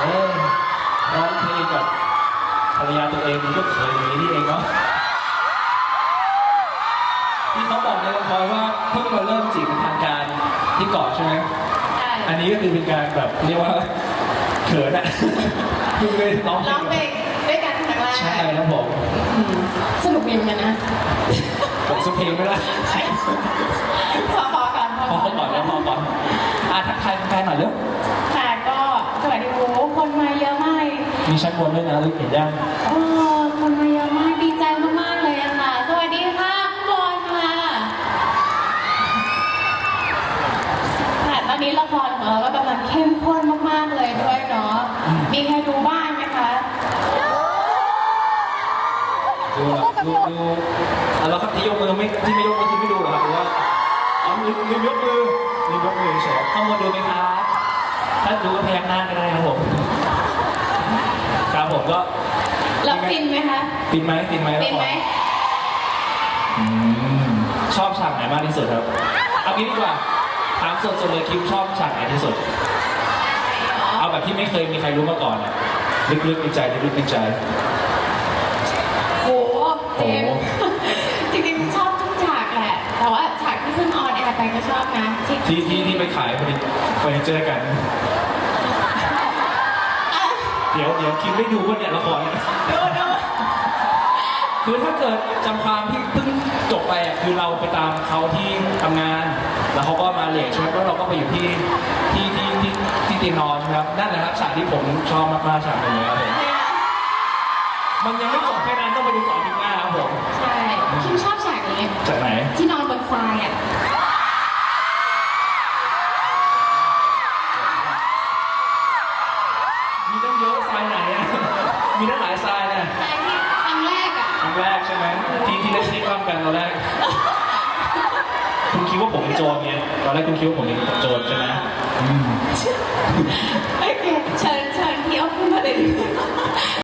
เอ้ยร้องเพลงกับภรรยาตัวเองมันก็เคยมีนี่เองเนาะที่เขาบอกในละครว่าเพิ่งมาเริ่มจีบเป็นทางการที่เกาะใช่ไหมใช่อันนี้ก็คือเป็นการแบบเรียกว่าเขินอะเพิ่งเลยร้องเพลร้องงเพลงด้วยกันครั้งแรกใช่ครับผมอืมสนุกดีเหมือนกันนะผมสุเพลงไม่ได้ พอพอก่อน พอก่อนแล้วพอก่อนอะทักทายแฟนหน่อยเร็ว ค่ะก็สวัสดีโอ้โห คนมาเยอะมากมีชั้นบนด้วยนะลูกเห็นยังโอ้คนมาเยอะมากดีใจมากๆเลยอะค่ะ สวัสดีค่ะคุณบอลค่ะค่ะตอนนี้ละครของเราก็กำลังเข้มข้นมากๆเลยด้วยเนาะมีใครดูบ้างไหมคะดูแบบดูดูอะแล้วครับที่ยกมือไม่ที่ไม่ยกมือคือไม่ดูเหรอครับหรือว่าอ๋อลืมลืมยกมือลืมยกมือเฉยข้างบนดูไหมครับถ้าดูก็พยักหน้าก็ได้ครับผมครับผม ก็เราฟินไหมคะฟินไหมฟินไหมฟินไหมอืมชอบฉากไหนมากที่สุดครับเอางี้ดีกว่าถามสดๆเลยคิมชอบฉากไหนที่สุด เอาแบบที่ไม่เคยมีใครรู้มาก่อนอะลึกๆในใจลึกๆในใจ โหเจมส์จริงๆชอบทุกฉากแหละ แต่ว่าฉากที่เพิ่งออนแอร์ไปก็ชอบนะที่ที่ที่ไปขายเฟอร์นิเฟอร์นิเจอร์กันเดี๋ยวเดี๋ยวคิมไม่ดูว่าเนี่ยละครเนี่ยดูดูคือถ้าเกิดจำความที่เพิ่งจบไปอะคือเราไปตามเขาที่ทำงาน แล้วเขาก็มาเลทใช่ไหมแล้วเราก็ไปอยู่ที่ที่ที่ที่ที่เตียงนอนใช่ไหมครับนั่นแหละครับฉากที่ผมชอบมากๆฉากนี้ครับผมมันยังไม่จบแค่นั้นต้องไปดูต่อทีหน้าครับผมใช่คิมชอบฉากนี้จากไหน ที่นอนบนทรายอะ มีทั้งหลายทรายนะสายที่ครั้งแรกอะครั้งแรกใช่ไหมที่ที่ได้ชี้ความกันตอนแรก คุณคิดว่าผมเป็นโจรไงตอนแรกคุณคิดว่าผมเป็นโจรใช่ไหมอืม โอเคเชิญเชิญพี่เอาขึ้นมาเลยดีกว่า